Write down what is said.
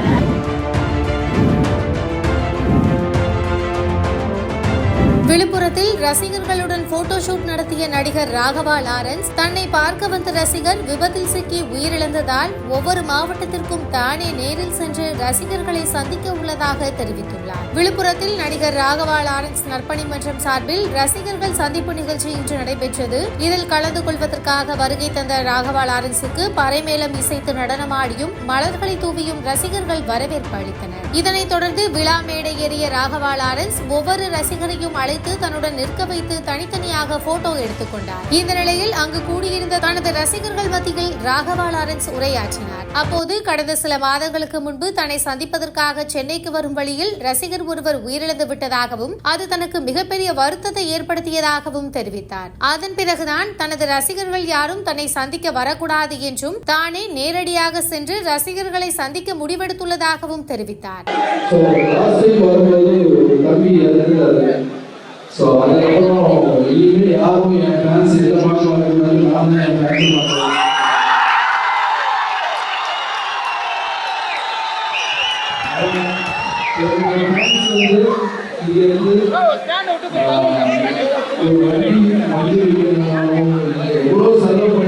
Música விழுப்புரத்தில் ரசிகர்களுடன் போட்டோஷூட் நடத்திய நடிகர் ராகவா லாரன்ஸ் தன்னை பார்க்க வந்த ரசிகர் விபத்தில் சிக்கி உயிரிழந்ததால் ஒவ்வொரு மாவட்டத்திற்கும் தானே நேரில் சென்று ரசிகர்களை சந்திக்க உள்ளதாக தெரிவித்துள்ளார். விழுப்புரத்தில் நடிகர் ராகவா லாரன்ஸ் நற்பணி மன்றம் சார்பில் ரசிகர்கள் சந்திப்பு நிகழ்ச்சி இன்று நடைபெற்றது. இதில் கலந்து கொள்வதற்காக வருகை தந்த ராகவா லாரன்ஸுக்கு பறைமேளம் இசைத்து நடனமாடியும் மலர்களை தூவியும் ரசிகர்கள் வரவேற்பு அளித்தனர். இதனைத் தொடர்ந்து விழா மேடை ஏறிய ராகவா லாரன்ஸ் ஒவ்வொரு ரசிகரையும் அழைத்து தன்னுடன் நிற்க வைத்து தனித்தனியாக போட்டோ எடுத்துக்கொண்டார் இந்த நிலையில் அங்கு கூடியிருந்த தனது ரசிகர்கள் மத்தியில் ராகவா லாரன்ஸ் உரையாற்றினார். அப்போது கடந்த சில மாதங்களுக்கு முன்பு தன்னை சந்திப்பதற்காக சென்னைக்கு வரும் வழியில் ரசிகர் ஒருவர் உயிரிழந்து விட்டதாகவும் அது தனக்கு மிகப்பெரிய வருத்தத்தை ஏற்படுத்தியதாகவும் தெரிவித்தார். அதன் பிறகுதான் தனது ரசிகர்கள் யாரும் தன்னை சந்திக்க வரக்கூடாது என்றும் தானே நேரடியாக சென்று ரசிகர்களை சந்திக்க முடிவெடுத்துள்ளதாகவும் தெரிவித்தார். இனிமேல் யாரும் என் ஃபேன்ஸ் எந்த பாட்டும் வரக்கூடாது நான் தான் என் ஃபேன்ஸ் பார்க்குறேன் எவ்வளோ செலவு